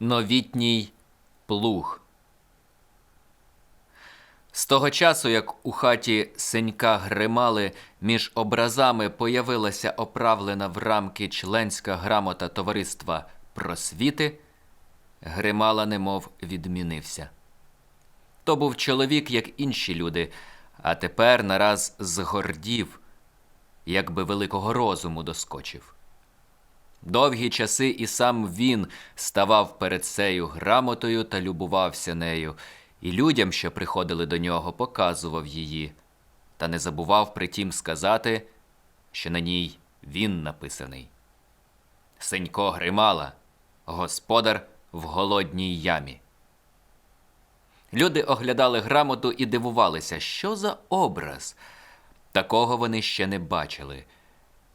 Новітній плуг. З того часу, як у хаті синька гримали, між образами появилася оправлена в рамки членська грамота товариства просвіти, гримала немов відмінився. То був чоловік, як інші люди, а тепер нараз згордів, якби великого розуму доскочив. Довгі часи і сам він ставав перед сею грамотою та любувався нею, і людям, що приходили до нього, показував її, та не забував притім сказати, що на ній він написаний. Сенько Гримала, господар в голодній ямі. Люди оглядали грамоту і дивувалися, що за образ. Такого вони ще не бачили.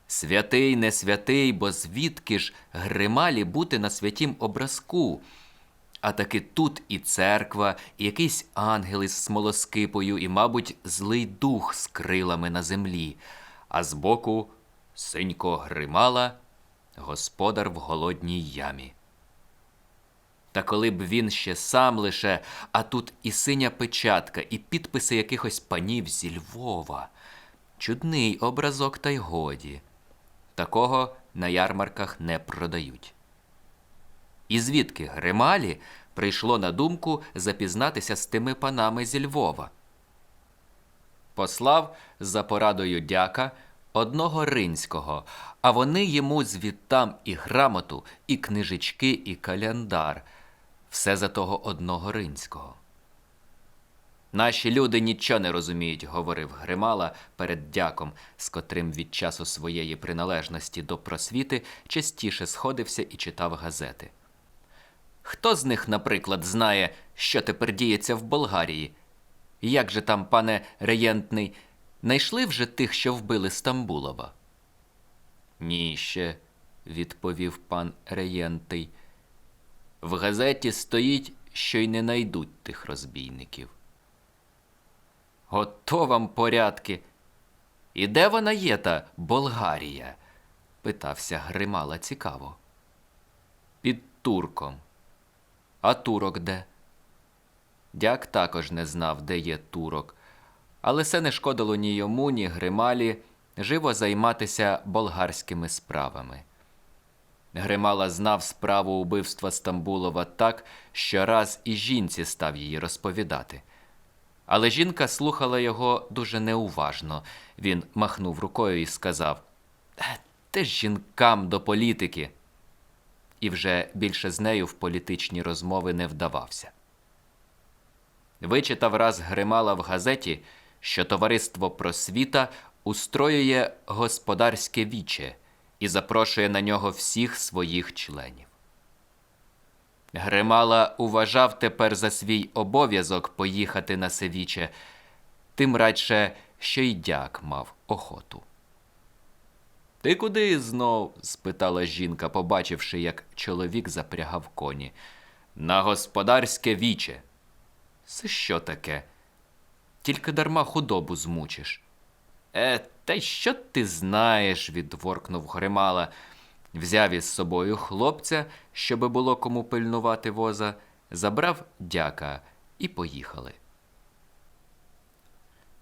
Святий, не святий, бо звідки ж грималі бути на святім образку? А таки тут і церква, і якийсь ангел із смолоскипою, і, мабуть, злий дух з крилами на землі, а збоку синько гримала, господар в голодній ямі. Та коли б він ще сам лише, а тут і синя печатка, і підписи якихось панів зі Львова. Чудний образок, та й годі. Такого на ярмарках не продають. І звідки Грималі прийшло на думку запізнатися з тими панами зі Львова? Послав за порадою дяка одного ринського, а вони йому звідтам і грамоту, і книжечки, і календар, все за того одного ринського. Наші люди нічого не розуміють, говорив Гримала перед дяком, з котрим від часу своєї приналежності до просвіти частіше сходився і читав газети. Хто з них, наприклад, знає, що тепер діється в Болгарії? Як же там, пане реєнтний, знайшли вже тих, що вбили Стамбулова? Ні, ще, відповів пан реєнтий. В газеті стоїть, що й не найдуть тих розбійників. Ото вам порядки. І де вона є, та Болгарія? питався Гримала цікаво. Під турком. А турок де? Дяк також не знав, де є турок, але це не шкодило ні йому, ні Грималі живо займатися болгарськими справами. Гримала знав справу убивства Стамбулова так, що раз і жінці став її розповідати. Але жінка слухала його дуже неуважно. Він махнув рукою і сказав: «Е, Те ж жінкам до політики. І вже більше з нею в політичні розмови не вдавався. Вичитав раз Гримала в газеті, що товариство просвіта устроює господарське віче і запрошує на нього всіх своїх членів. Гримала уважав тепер за свій обов'язок поїхати на севіче, тим радше, що й дяк мав охоту. Ти куди знов? спитала жінка, побачивши, як чоловік запрягав коні. На господарське віче. Це що таке? Тільки дарма худобу змучиш. Е, та й що ти знаєш? відворкнув Гримала взяв із собою хлопця, щоби було кому пильнувати воза, забрав дяка і поїхали.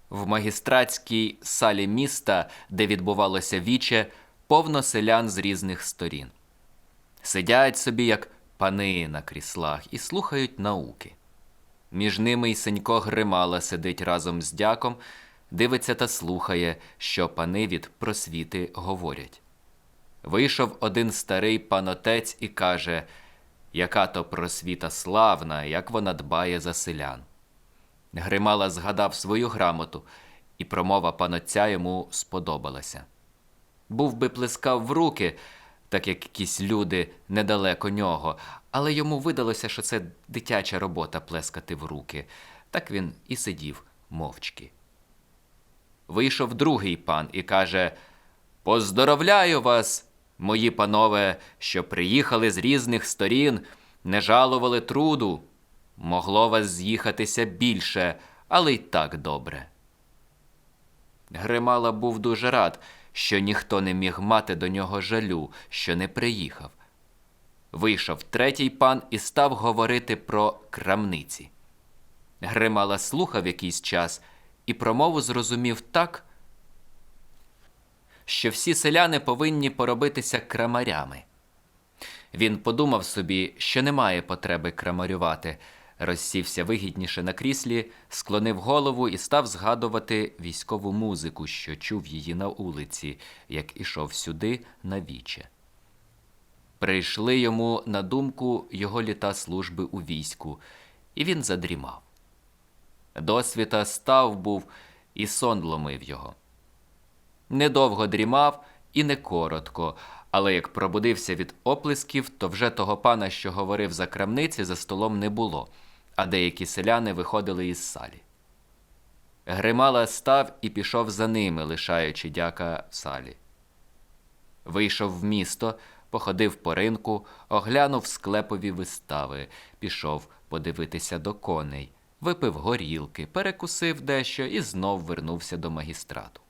В магістратській салі міста, де відбувалося віче, повно селян з різних сторін. Сидять собі, як пани на кріслах, і слухають науки. Між ними й Сенько Гримала сидить разом з дяком, дивиться та слухає, що пани від просвіти говорять. Вийшов один старий панотець і каже, яка то просвіта славна, як вона дбає за селян. Гримала згадав свою грамоту, і промова панотця йому сподобалася. Був би плескав в руки, так як якісь люди недалеко нього, але йому видалося, що це дитяча робота плескати в руки. Так він і сидів мовчки. Вийшов другий пан і каже Поздоровляю вас! Мої панове, що приїхали з різних сторін, не жалували труду. Могло вас з'їхатися більше, але й так добре. Гримала був дуже рад, що ніхто не міг мати до нього жалю, що не приїхав. Вийшов третій пан і став говорити про крамниці. Гримала слухав якийсь час і промову зрозумів так, що всі селяни повинні поробитися крамарями. Він подумав собі, що немає потреби крамарювати, розсівся вигідніше на кріслі, склонив голову і став згадувати військову музику, що чув її на вулиці, як ішов сюди на віче. Прийшли йому на думку його літа служби у війську, і він задрімав. Досвіта став був, і сон ломив його. Недовго дрімав і не коротко, але як пробудився від оплесків, то вже того пана, що говорив за крамниці, за столом не було, а деякі селяни виходили із салі. Гримала став і пішов за ними, лишаючи дяка в салі. Вийшов в місто, походив по ринку, оглянув склепові вистави, пішов подивитися до коней, випив горілки, перекусив дещо і знов вернувся до магістрату.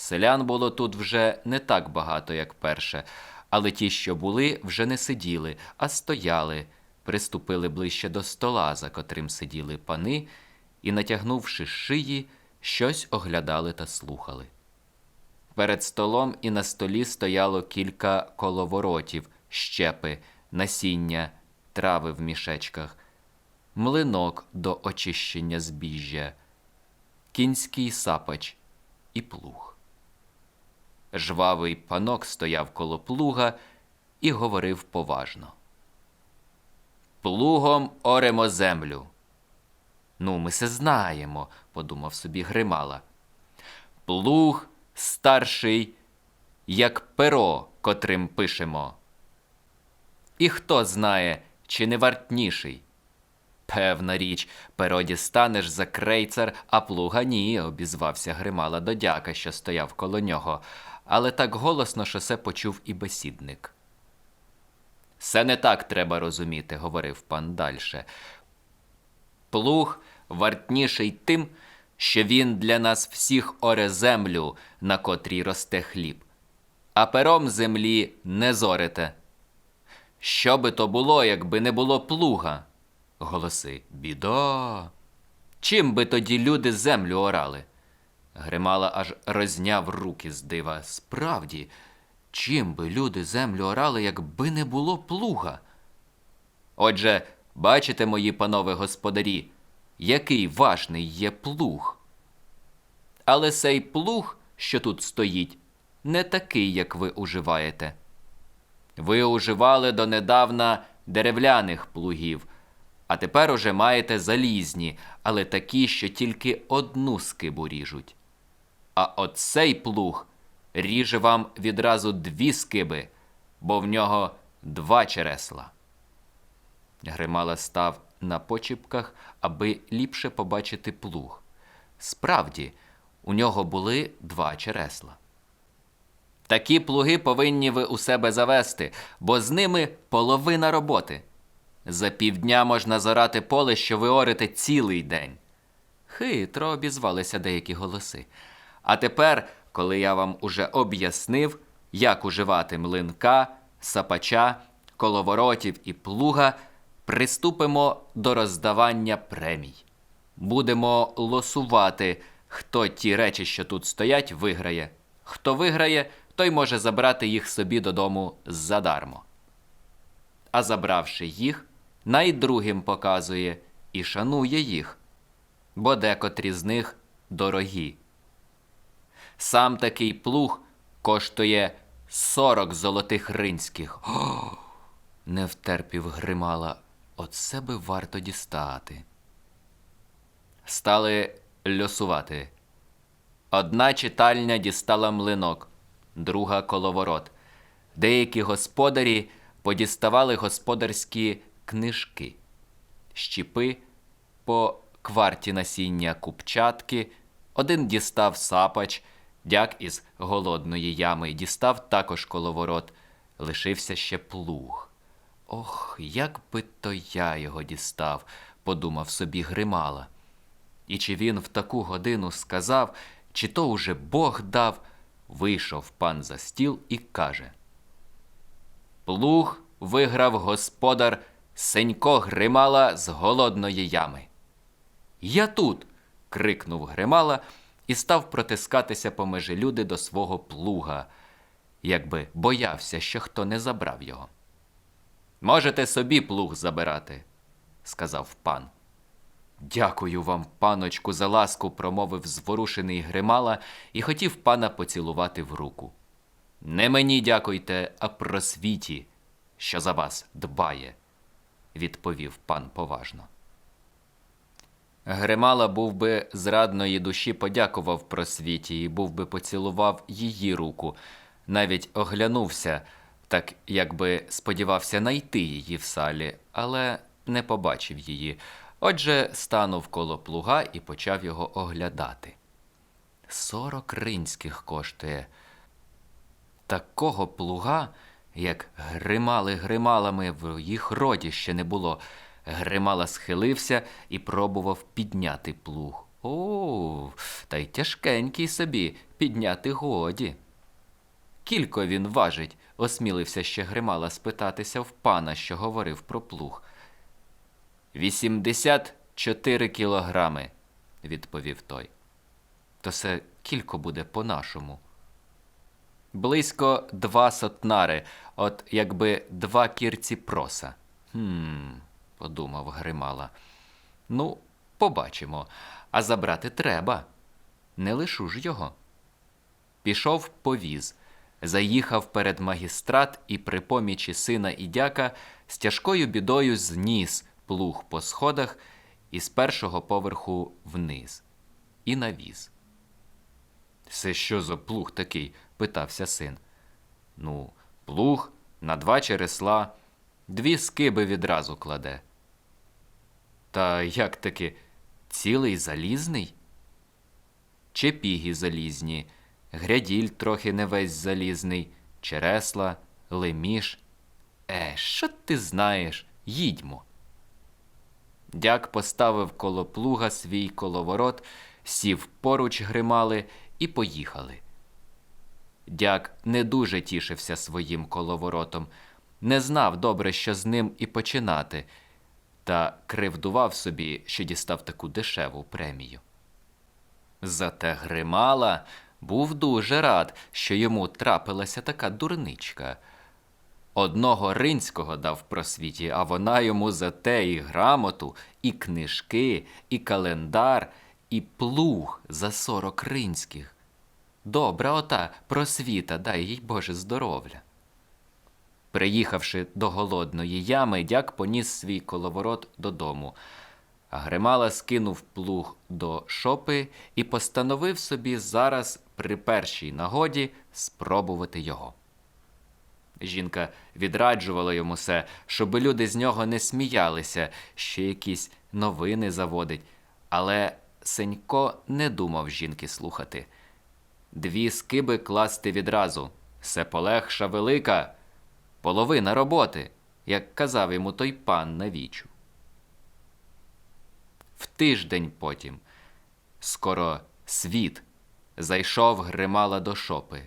Селян було тут вже не так багато, як перше, але ті, що були, вже не сиділи, а стояли, приступили ближче до стола, за котрим сиділи пани, і, натягнувши шиї, щось оглядали та слухали. Перед столом і на столі стояло кілька коловоротів, щепи, насіння, трави в мішечках, млинок до очищення збіжжя, кінський сапач і плуг. Жвавий панок стояв коло плуга і говорив поважно. Плугом оремо землю. Ну, ми се знаємо, подумав собі Гримала. Плуг старший, як перо, котрим пишемо. І хто знає, чи не вартніший? Певна річ, перо дістанеш за крейцар, а плуга ні, обізвався Гримала до дяка, що стояв коло нього, але так голосно, що се почув і бесідник. Все не так треба розуміти, говорив пан дальше. Плуг вартніший тим, що він для нас всіх оре землю, на котрій росте хліб, а пером землі не зорите. Що би то було, якби не було плуга? Голоси Біда. Чим би тоді люди землю орали? Гримала аж розняв руки з дива. Справді, чим би люди землю орали, якби не було плуга? Отже, бачите, мої панове господарі, який важний є плуг. Але сей плуг, що тут стоїть, не такий, як ви уживаєте. Ви уживали донедавна деревляних плугів, а тепер уже маєте залізні, але такі, що тільки одну скибу ріжуть. А оцей плуг ріже вам відразу дві скиби, бо в нього два чересла. Гримала став на почіпках, аби ліпше побачити плуг. Справді, у нього були два чересла. Такі плуги повинні ви у себе завести, бо з ними половина роботи. За півдня можна зорати поле, що ви орите цілий день. Хитро обізвалися деякі голоси. А тепер, коли я вам уже об'яснив, як уживати млинка, сапача, коловоротів і плуга, приступимо до роздавання премій. Будемо лосувати, хто ті речі, що тут стоять, виграє. Хто виграє, той може забрати їх собі додому задармо. А забравши їх, найдругим показує і шанує їх, бо декотрі з них дорогі. Сам такий плуг коштує сорок золотих ринських. О, не втерпів гримала. Оце би варто дістати. Стали льосувати. Одна читальня дістала млинок, друга коловорот. Деякі господарі подіставали господарські книжки, щіпи по кварті насіння купчатки, один дістав сапач, дяк із голодної ями дістав також коловорот, лишився ще плуг. Ох, як би то я його дістав, подумав собі Гримала. І чи він в таку годину сказав, чи то уже Бог дав, вийшов пан за стіл і каже: Плуг виграв господар Сенько Гримала з голодної ями. Я тут. крикнув Гримала і став протискатися поміж люди до свого плуга, якби боявся, що хто не забрав його. Можете собі плуг забирати, сказав пан. Дякую вам, паночку, за ласку, промовив зворушений Гримала і хотів пана поцілувати в руку. Не мені дякуйте, а просвіті, що за вас дбає, відповів пан поважно. Гримала був би з радної душі подякував просвіті і був би поцілував її руку, навіть оглянувся, так якби сподівався найти її в салі, але не побачив її. Отже, станув коло плуга і почав його оглядати. Сорок ринських коштує. Такого плуга, як гримали грималами, в їх роді ще не було. Гримала схилився і пробував підняти плуг. О, та й тяжкенький собі підняти годі. Кілько він важить, осмілився ще Гримала спитатися в пана, що говорив про плуг. Вісімдесят чотири кілограми, відповів той. То це кілько буде по-нашому. Близько два сотнари, от якби два кірці проса. Хм, подумав Гримала. Ну, побачимо. А забрати треба. Не лишу ж його. Пішов повіз, заїхав перед магістрат і при помічі сина і дяка з тяжкою бідою зніс плуг по сходах і з першого поверху вниз і навіз. Це що за плуг такий? питався син. Ну, плуг на два чересла, дві скиби відразу кладе. Та як таки цілий залізний? Чепіги залізні, гряділь трохи не весь залізний, чересла, леміш. Е, що ти знаєш? Їдьмо. Дяк поставив коло плуга свій коловорот, сів поруч гримали і поїхали. Дяк не дуже тішився своїм коловоротом, не знав добре, що з ним і починати, та кривдував собі, що дістав таку дешеву премію. Зате Гримала був дуже рад, що йому трапилася така дурничка. Одного ринського дав просвіті, а вона йому за те і грамоту, і книжки, і календар, і плуг за сорок ринських. Добра ота просвіта, дай їй Боже здоров'я. Приїхавши до голодної ями, дяк поніс свій коловорот додому, Гримала скинув плуг до шопи і постановив собі зараз при першій нагоді спробувати його. Жінка відраджувала йому все, щоб люди з нього не сміялися, що якісь новини заводить, але Сенько не думав жінки слухати. Дві скиби класти відразу. Се полегша велика, половина роботи, як казав йому той пан на вічу. В тиждень потім, скоро світ, зайшов гримала до шопи.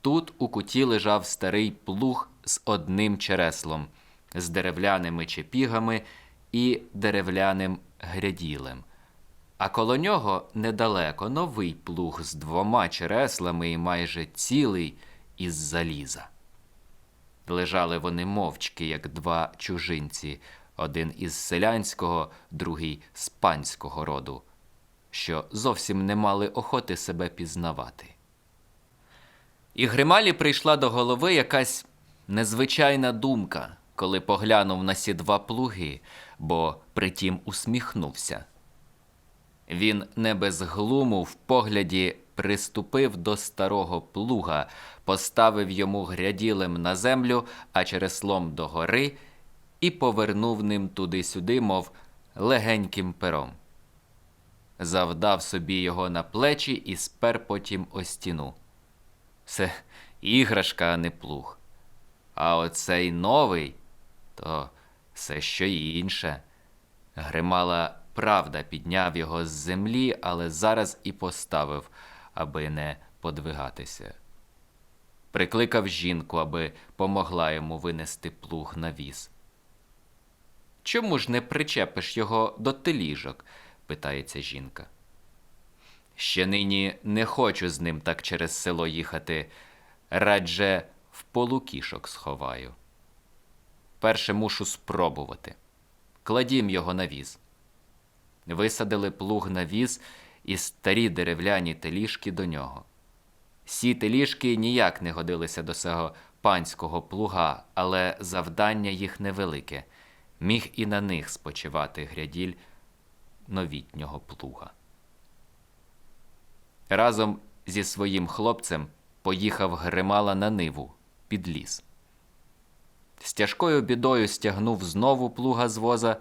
Тут у куті лежав старий плуг з одним череслом, з деревляними чепігами і деревляним гряділем. А коло нього недалеко новий плуг з двома череслами і майже цілий із заліза. Лежали вони мовчки, як два чужинці, один із селянського, другий з панського роду, що зовсім не мали охоти себе пізнавати. І Грималі прийшла до голови якась незвичайна думка, коли поглянув на сі два плуги, бо притім усміхнувся. Він не без глуму в погляді приступив до старого плуга, поставив йому гряділем на землю, а череслом до гори, і повернув ним туди-сюди, мов легеньким пером. Завдав собі його на плечі і спер потім о стіну. Це іграшка, а не плуг. А оцей новий то все що інше. Гримала правда підняв його з землі, але зараз і поставив, аби не подвигатися. Прикликав жінку, аби помогла йому винести плуг на віз. Чому ж не причепиш його до теліжок? питається жінка. Ще нині не хочу з ним так через село їхати, радже в полукішок сховаю. Перше мушу спробувати. Кладім його на віз. Висадили плуг на віз і старі деревляні теліжки до нього. Сі теліжки ніяк не годилися до сього панського плуга, але завдання їх невелике. Міг і на них спочивати гряділь новітнього плуга. Разом зі своїм хлопцем поїхав Гримала на ниву під ліс. З тяжкою бідою стягнув знову плуга з воза,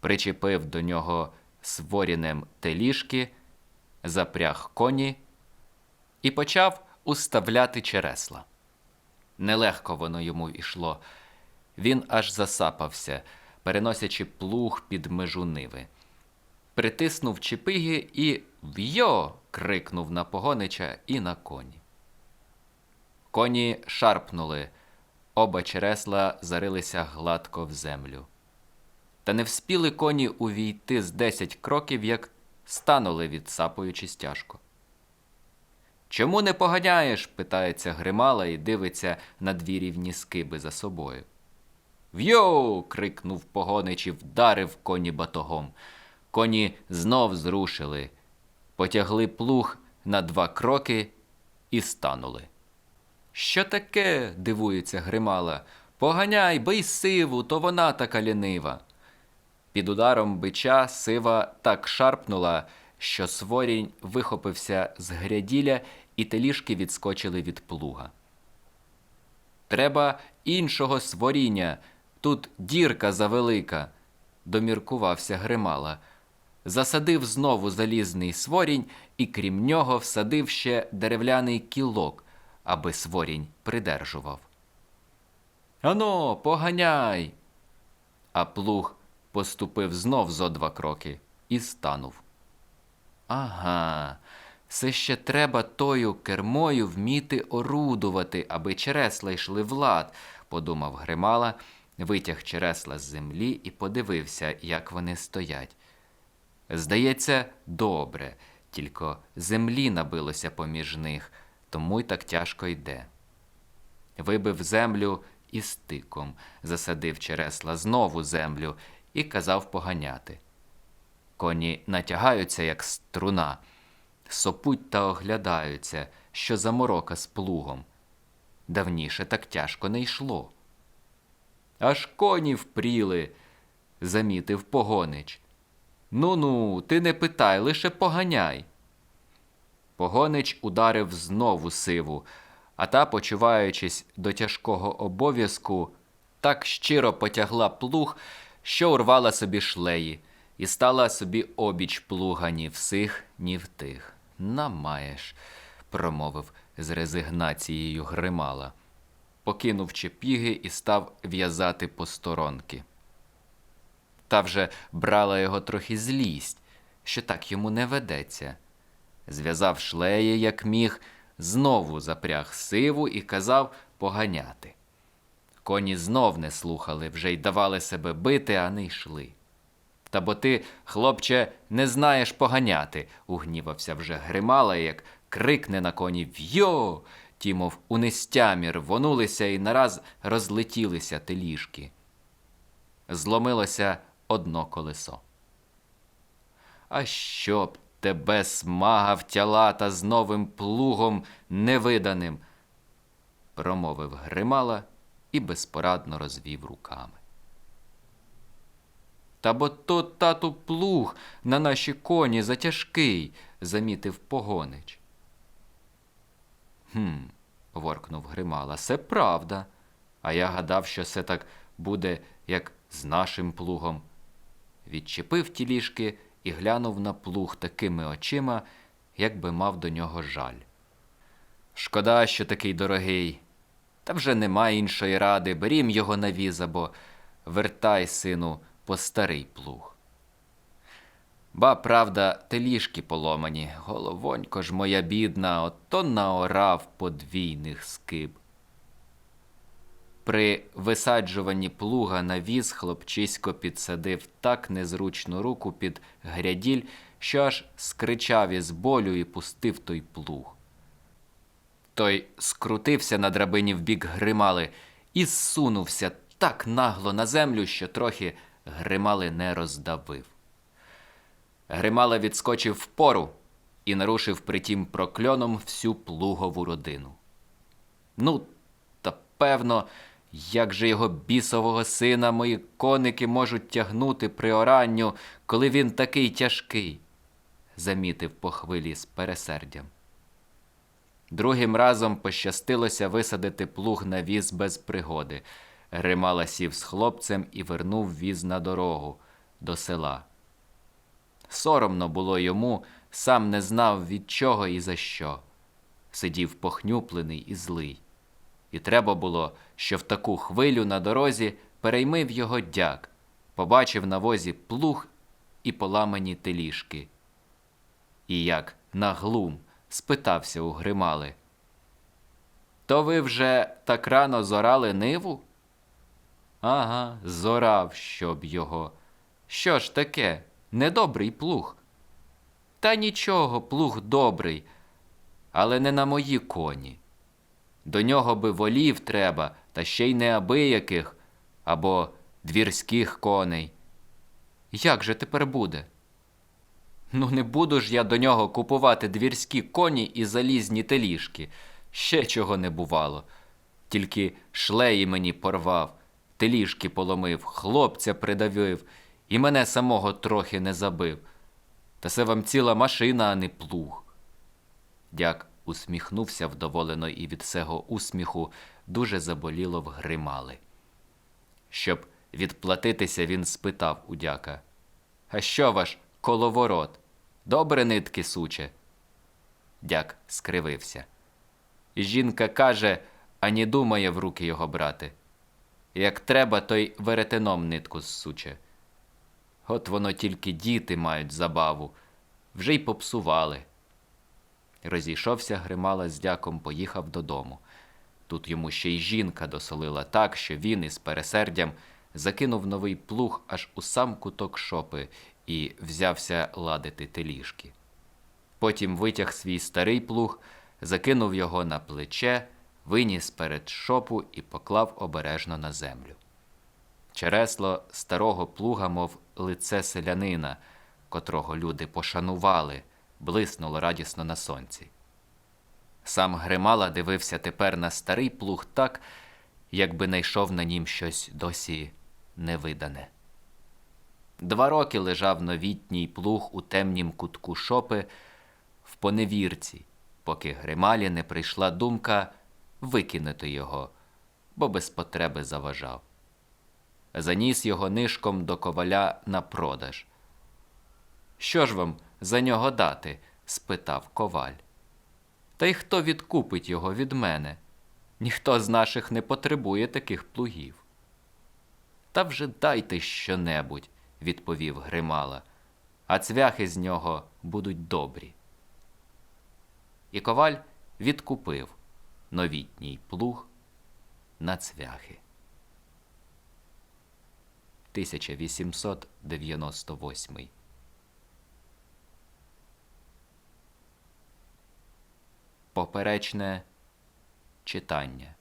причепив до нього сворінем теліжки, запряг коні і почав уставляти чересла. Нелегко воно йому йшло. Він аж засапався, переносячи плуг під межу ниви. Притиснув чепиги і в'йо! крикнув на погонича і на коні. Коні шарпнули, оба чересла зарилися гладко в землю. Та не вспіли коні увійти з десять кроків, як станули, відсапуючись тяжко. Чому не поганяєш? питається Гримала і дивиться на дві рівні скиби за собою. В'йоу. крикнув погонич і вдарив коні батогом. Коні знов зрушили, потягли плуг на два кроки і станули. Що таке? дивується Гримала. Поганяй, бий сиву, то вона така лінива. Під ударом бича сива так шарпнула, що сворінь вихопився з гряділя, і теліжки відскочили від плуга. Треба іншого своріння. Тут дірка завелика, доміркувався Гримала. Засадив знову залізний сворінь і крім нього всадив ще деревляний кілок, аби сворінь придержував. Ано, поганяй. А плуг поступив знов зо два кроки і станув. Ага, це ще треба тою кермою вміти орудувати, аби чересла йшли в лад, подумав Гримала, витяг чересла з землі і подивився, як вони стоять. Здається, добре, тільки землі набилося поміж них, тому й так тяжко йде. Вибив землю і стиком, засадив чересла знову землю і казав поганяти. Коні натягаються, як струна, сопуть та оглядаються, що заморока з плугом. Давніше так тяжко не йшло. Аж коні впріли, замітив погонич. Ну ну, ти не питай, лише поганяй. Погонич ударив знову сиву, а та, почуваючись до тяжкого обов'язку, так щиро потягла плуг, що урвала собі шлеї, і стала собі обіч плуга ні в сих, ні в тих. Намаєш, промовив з резигнацією Гримала, покинув чепіги і став в'язати посторонки. Та вже брала його трохи злість, що так йому не ведеться. Зв'язав шлеї, як міг, знову запряг сиву і казав поганяти. Коні знов не слухали, вже й давали себе бити, а не йшли. Та бо ти, хлопче, не знаєш поганяти, угнівався вже Гримала, як крикне на коні В'йо! Ті, мов у нестямі рвонулися і нараз розлетілися теліжки. Зломилося одно колесо. А щоб тебе смага втяла та з новим плугом невиданим, промовив Гримала і безпорадно розвів руками. Та бо то тату плуг на наші коні затяжкий, замітив погонич. Хм, воркнув Гримала, це правда. А я гадав, що це так буде, як з нашим плугом. Відчепив ті ліжки і глянув на плуг такими очима, як би мав до нього жаль. Шкода, що такий дорогий. Та вже нема іншої ради, берім його на віз або вертай, сину, по старий плуг. Ба, правда, теліжки поломані, головонько ж моя бідна, ото наорав подвійних скиб. При висаджуванні плуга на віз хлопчисько підсадив так незручну руку під гряділь, що аж скричав із болю і пустив той плуг. Той скрутився на драбині в бік гримали і зсунувся так нагло на землю, що трохи гримали не роздавив. Гримала відскочив впору і нарушив притім прокльоном всю плугову родину. Ну, та певно, як же його бісового сина мої коники можуть тягнути при оранню, коли він такий тяжкий, замітив по хвилі з пересердям. Другим разом пощастилося висадити плуг на віз без пригоди. Гримала сів з хлопцем і вернув віз на дорогу до села. Соромно було йому, сам не знав від чого і за що. Сидів похнюплений і злий. І треба було, що в таку хвилю на дорозі переймив його дяк, побачив на возі плуг і поламані теліжки. І як на глум спитався у Гримали. То ви вже так рано зорали ниву? Ага, зорав, щоб його. Що ж таке? Недобрий плуг. Та нічого, плуг добрий, але не на мої коні. До нього би волів треба, та ще й неабияких або двірських коней. Як же тепер буде? Ну, не буду ж я до нього купувати двірські коні і залізні теліжки. Ще чого не бувало. Тільки шлеї мені порвав, теліжки поломив, хлопця придавив і мене самого трохи не забив. Та це вам ціла машина, а не плуг. Дяк усміхнувся вдоволено і від цього усміху дуже заболіло вгримали. Щоб відплатитися, він спитав у дяка. А що ваш коловорот? Добре нитки суче? Дяк скривився. Жінка каже, ані думає в руки його брати. Як треба, то й веретеном нитку зсуче. От воно тільки діти мають забаву, вже й попсували. Розійшовся Гримала з дяком, поїхав додому. Тут йому ще й жінка досолила так, що він із пересердям закинув новий плуг аж у сам куток шопи і взявся ладити теліжки. Потім витяг свій старий плуг, закинув його на плече, виніс перед шопу і поклав обережно на землю. Чересло старого плуга, мов лице селянина, котрого люди пошанували, блиснуло радісно на сонці. Сам Гримала дивився тепер на старий плуг так, якби найшов на нім щось досі невидане. Два роки лежав новітній плуг у темнім кутку шопи в поневірці, поки Грималі не прийшла думка викинути його, бо без потреби заважав. Заніс його нишком до коваля на продаж. Що ж вам за нього дати? спитав коваль. Та й хто відкупить його від мене? Ніхто з наших не потребує таких плугів. Та вже дайте щонебудь, відповів Гримала, а цвяхи з нього будуть добрі. І коваль відкупив новітній плуг на цвяхи. 1898 Поперечне читання